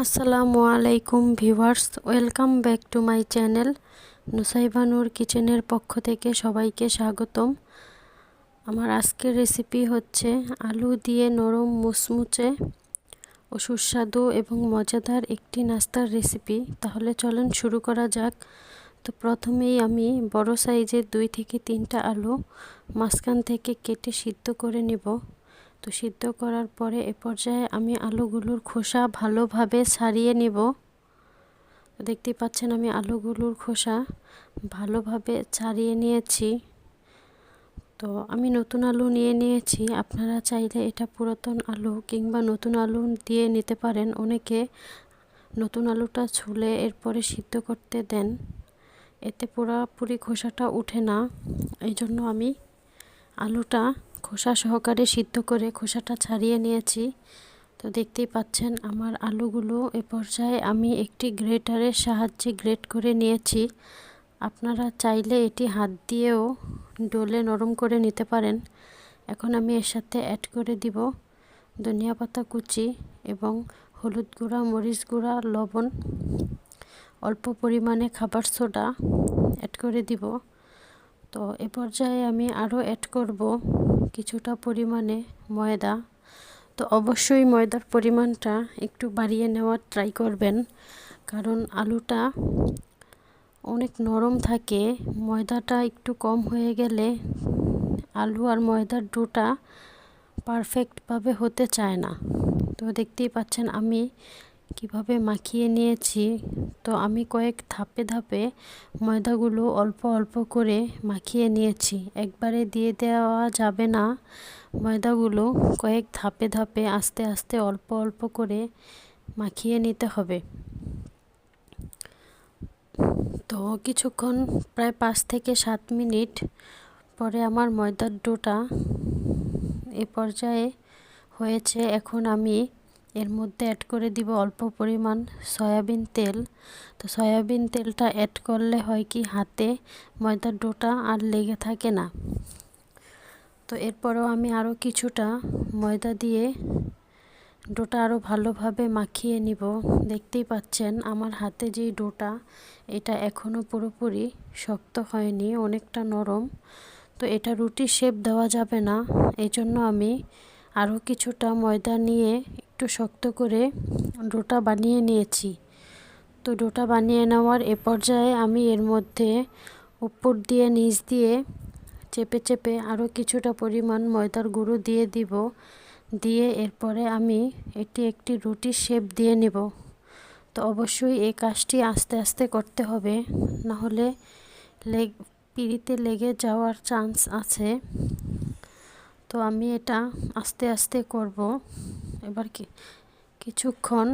আসসালামু আলাইকুম viewers, welcome back to my channel নুসাইবানুর কিচেনের পক্ষ থেকে সবাইকে স্বাগতম। আমার আজকের রেসিপি হচ্ছে আলু দিয়ে নরম মুচমুচে ও সুস্বাদু এবং মজাদার একটি নাস্তার রেসিপি। তাহলে চলেন শুরু করা যাক। তো প্রথমেই আমি বড় সাইজের দুই থেকে তিনটা আলু মাঝখান থেকে কেটে সিদ্ধ করে নেব। তো সিদ্ধ করার পরে এ পর্যায়ে আমি আলুগুলোর খোসা ভালোভাবে ছাড়িয়ে নেব। দেখতেই পাচ্ছেন আমি আলুগুলোর খোসা ভালোভাবে ছাড়িয়ে নিয়েছি। তো আমি নতুন আলু নিয়ে নিয়েছি। আপনারা চাইলে এটা পুরাতন আলু কিংবা নতুন আলু দিয়ে নিতে পারেন। অনেকে নতুন আলুটা ছুলে এরপরে সিদ্ধ করতে দেন। এতে পুরাপুরি খোসাটা উঠে না। এই জন্য আমি আলুটা খোসা সহকারে সিদ্ধ করে খোসাটা ছাড়িয়ে নিয়েছি। তো দেখতেই পাচ্ছেন আমার আলুগুলো এ পর্যায়ে আমি একটি গ্রেটারের সাহায্যে গ্রেট করে নিয়েছি। আপনারা চাইলে এটি হাত দিয়েও ডোলে নরম করে নিতে পারেন। এখন আমি এর সাথে অ্যাড করে দিব ধনিয়া পাতা কুচি এবং হলুদ গুঁড়া, মরিচ গুঁড়া, লবণ। অল্প পরিমাণে খাবার সোডা অ্যাড করে দিব। তো এ পর্যায়ে আমি আরও অ্যাড করব কিছুটা পরিমাণে ময়দা। তো অবশ্যই ময়দার পরিমাণটা একটু বাড়িয়ে নেওয়ার ট্রাই করবেন। কারণ আলুটা অনেক নরম থাকে, ময়দাটা একটু কম হয়ে গেলে আলু আর ময়দার ডোটা পারফেক্টভাবে হতে চায় না। তো দেখতেই পাচ্ছেন আমি কীভাবে মাখিয়ে নিয়েছি, তো আমি কয়েক ধাপে ধাপে ময়দাগুলো অল্প অল্প করে মাখিয়ে নিয়েছি। একবারে দিয়ে দেওয়া যাবে না। ময়দাগুলো কয়েক ধাপে ধাপে আস্তে আস্তে অল্প অল্প করে মাখিয়ে নিতে হবে। তো কিছুক্ষণ, প্রায় পাঁচ থেকে সাত মিনিট পরে আমার ময়দার ডোটা এ পর্যায়ে হয়েছে। এখন আমি এর মধ্যে অ্যাড করে দিব অল্প পরিমাণ সয়াবিন তেল। তো সয়াবিন তেলটা অ্যাড করলে হয় কি হাতে ময়দার ডোটা আর লেগে থাকে না। তো এরপরেও আমি আরও কিছুটা ময়দা দিয়ে ডোটা আরও ভালোভাবে মাখিয়ে নিব। দেখতেই পাচ্ছেন আমার হাতে যেই ডোটা, এটা এখনও পুরোপুরি শক্ত হয়নি, অনেকটা নরম। তো এটা রুটি শেপ দেওয়া যাবে না এই জন্য আমি আরও কিছুটা ময়দা নিয়ে একটু শক্ত করে ডোটা বানিয়ে নিয়েছি। তো ডোটা বানিয়ে নেওয়ার এ পর্যায়ে আমি এর মধ্যে উপর দিয়ে, নিচ দিয়ে চেপে চেপে আরও কিছুটা পরিমাণ ময়দার গুঁড়ো দিয়ে দিব। দিয়ে এরপরে আমি এটি একটি রুটির শেপ দিয়ে নেব। তো অবশ্যই এই কাজটি আস্তে আস্তে করতে হবে, নাহলে লেগ, পিড়িতে লেগে যাওয়ার চান্স আছে। তো আমি এটা আস্তে আস্তে করব। এবার কি, কিছুক্ষণ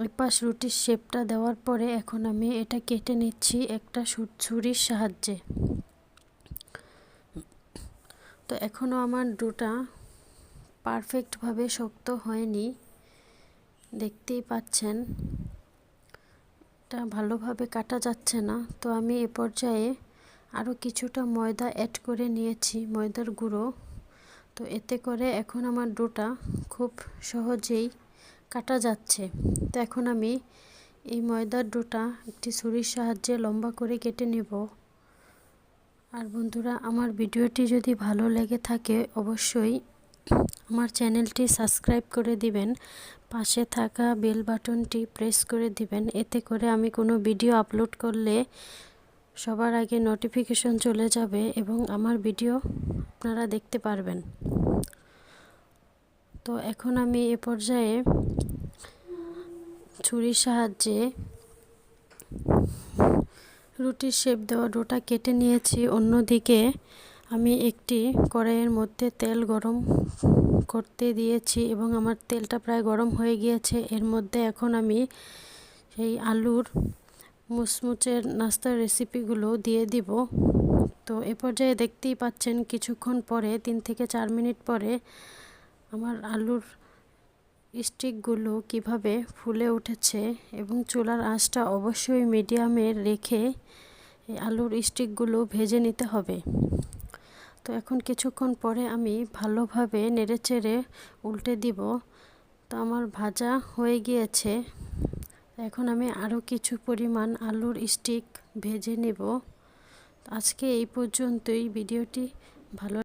ওই পাশ রুটির শেপটা দেওয়ার পরে এখন আমি এটা কেটে নিচ্ছি একটা ছুরির সাহায্যে। তো এখনও আমার ডোটা পারফেক্টভাবে শক্ত হয়নি, দেখতেই পাচ্ছেন। এটা ভালোভাবে কাটা যাচ্ছে না। তো আমি এ পর্যায়ে আরও কিছুটা ময়দা অ্যাড করে নিয়েছি, ময়দার গুঁড়ো। তো এতে করে এখন আমার ডোটা খুব সহজেই কাটা যাচ্ছে। তো এখন আমি এই ময়দার ডোটা একটি ছুরির সাহায্যে লম্বা করে কেটে নেব। আর বন্ধুরা, আমার ভিডিওটি যদি ভালো লেগে থাকে, অবশ্যই আমার চ্যানেলটি সাবস্ক্রাইব করে দিবেন। পাশে থাকা বেল বাটনটি প্রেস করে দিবেন। এতে করে আমি কোনো ভিডিও আপলোড করলে সবার আগে নোটিফিকেশন চলে যাবে এবং আমার ভিডিও আপনারা দেখতে পারবেন। তো এখন আমি এ পর্যায়ে ছুরির সাহায্যে রুটির শেপ দেওয়া ডোটা কেটে নিয়েছি। অন্যদিকে আমি একটি কড়াইয়ের মধ্যে তেল গরম করতে দিয়েছি এবং আমার তেলটা প্রায় গরম হয়ে গিয়েছে। এর মধ্যে এখন আমি সেই আলুর মুচমুচের নাস্তার রেসিপিগুলো দিয়ে দিব। তো এ পর্যায়ে দেখতেই পাচ্ছেন কিছুক্ষণ পরে, তিন থেকে চার মিনিট পরে, আমার আলুর স্টিকগুলো কীভাবে ফুলে উঠেছে এবং চুলার আঁচটা অবশ্যই মিডিয়ামে রেখে আলুর স্টিকগুলো ভেজে নিতে হবে। তো এখন কিছুক্ষণ পরে আমি ভালোভাবে নেড়েচেড়ে উল্টে দিব। তো আমার ভাজা হয়ে গিয়েছে। এখন আমি আরও কিছু পরিমাণ আলুর স্টিক ভেজে নেব। আজকে এই পর্যন্তই। ভিডিওটি ভালো